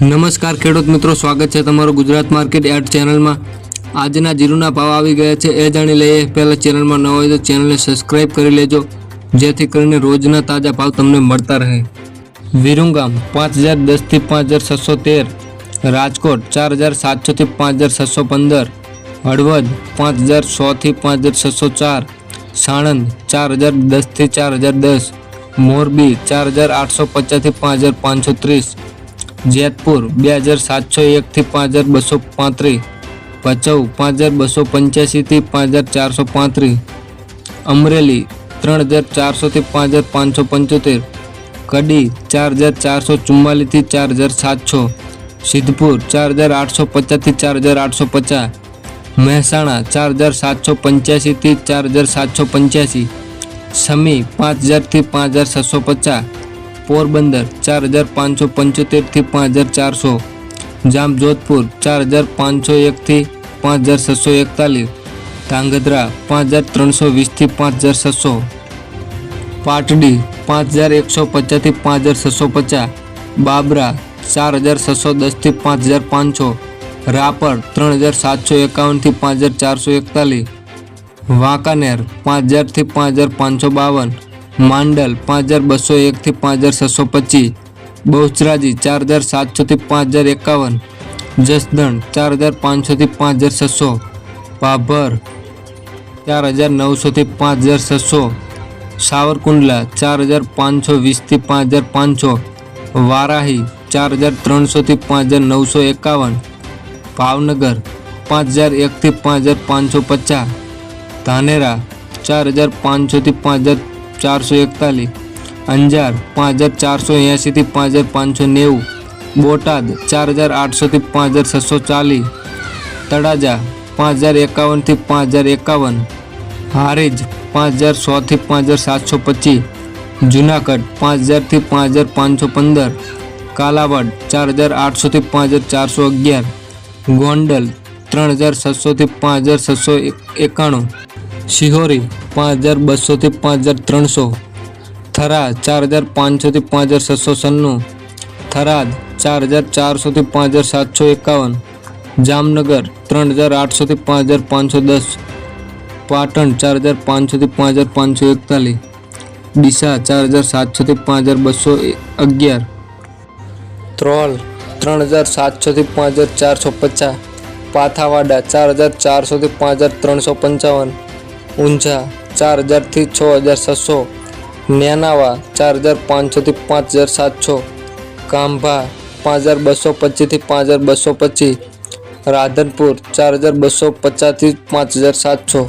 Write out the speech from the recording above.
નમસ્કાર ખેડૂત મિત્રો, સ્વાગત છે તમારું ગુજરાત માર્કેટ યાર્ડ ચેનલમાં. આજના જીરુના ભાવ આવી ગયા છે, એ જાણી લઈએ. પહેલાં ચેનલમાં ન હોય તો ચેનલને સબસ્ક્રાઈબ કરી લેજો, જેથી કરીને રોજના તાજા ભાવ તમને મળતા રહે. વિરુંગામ પાંચ હજાર દસથી પાંચ હજાર છસો તેર, રાજકોટ ચાર હજાર સાતસોથી પાંચ હજાર છસો પંદર, હળવદ પાંચ હજાર સોથી પાંચ હજાર છસો ચાર, સાણંદ ચાર હજાર દસથી ચાર હજાર દસ, મોરબી ચાર હજાર આઠસો પચાસથી પાંચ હજાર પાંચસો ત્રીસ જેતપુર, બે હજાર સાતસો એકથી પાંચ હજાર બસો પાંત્રીસ, ભચાઉ, પાંચ હજાર બસો પંચ્યાસીથી પાંચ હજાર ચારસો પાંત્રીસ, અમરેલી, ત્રણ હજાર ચારસોથી પાંચ હજાર પાંચસો પંચોતેર, કડી, ચાર હજાર ચારસો ચુમ્માલીસથી ચાર હજાર સાતસો, સિદ્ધપુર, ચાર હજાર આઠસો પચાસથી ચાર હજાર આઠસો પચાસ, મહેસાણા, ચાર હજાર સાતસો પંચ્યાસીથી ચાર હજાર સાતસો પંચ્યાસી, સમી, પાંચ હજારથી પાંચ હજાર છસો પચાસ પોરબંદર ચાર હજાર પાંચસો પંચોતેરથી પાંચ હજાર ચારસો જામજોધપુર ચાર હજાર પાંચસો એકથી પાંચ હજાર છસો એકતાલીસ ધાંગધ્રા પાંચ હજાર ત્રણસો વીસથી પાંચ હજાર છસો પાટડી પાંચ હજાર એકસો પચાસથી પાંચ હજાર છસો પચાસ બાબરા ચાર હજાર છસો દસથી પાંચ હજાર પાંચસો રાપર ત્રણ હજાર સાતસો એકાવનથી પાંચ હજાર ચારસો એકતાલીસ વાંકાનેર પાંચ હજારથી પાંચ હજાર પાંચસો બાવન માંડલ પાંચ હજાર બસો એકથી પાંચ હજાર છસો પચીસ બહુચરાજી ચાર હજાર સાતસોથી પાંચ હજાર એકાવન જસદણ ચાર હજાર પાંચસોથી પાંચ હજાર છસો ભાભર ચાર હજાર નવસોથી પાંચ હજાર છસો સાવરકુંડલા ચાર હજાર પાંચસો વીસથી પાંચ હજાર પાંચસો વારાહી ચાર હજાર ત્રણસોથી પાંચ હજાર નવસો એકાવન ભાવનગર પાંચ હજાર એકથી પાંચ હજાર પાંચસો પચાસ ધાનેરા ચાર હજાર પાંચસોથી પાંચ હજાર ચારસો એકતાલીસ અંજાર પાંચ હજાર ચારસો એંશીથી પાંચ હજાર પાંચસો નેવું બોટાદ ચાર હજાર આઠસોથી પાંચ હજાર છસો ચાલીસ તળાજા પાંચ હજાર એકાવનથી પાંચ હજાર એકાવન હારેજ પાંચ હજાર સોથી પાંચ હજાર સાતસો પચીસ જુનાગઢ પાંચ હજારથી પાંચ હજાર પાંચસો પંદર કાલાવડ ચાર હજાર આઠસોથી પાંચ હજાર ચારસો અગિયાર ગોંડલ ત્રણ હજાર છસોથી પાંચ હજાર છસો એકાણું શિહોરી પાંચ હજાર બસોથી પાંચ હજાર ત્રણસો. થરા ચાર હજાર પાંચસોથી પાંચ હજાર છસો સન્નું. થરાદ ચાર હજાર ચારસોથી પાંચ હજાર સાતસો એકાવન. જામનગર ત્રણ હજાર આઠસોથી પાંચ હજાર પાંચસો દસ. પાટણ ચાર હજાર પાંચસોથી પાંચ હજાર પાંચસો એકતાલીસ. ડીસા ચાર હજાર સાતસોથી પાંચ હજાર બસો અગિયાર. ત્રોલ ત્રણ હજાર સાતસોથી પાંચ હજાર ચારસો પચાસ. પાથાવાડા ચાર હજાર ચારસોથી પાંચ હજાર ત્રણસો પંચાવન. ઊંઝા ચાર હજારથી છ હજાર છસો નેનાવા ચાર હજાર પાંચસોથી પાંચ હજાર સાતસો, કાંભા પાંચ હજાર બસો પચીસથી પાંચ હજાર બસો પચીસ, રાધનપુર ચાર હજાર બસો પચાસથી પાંચ હજાર સાતસો.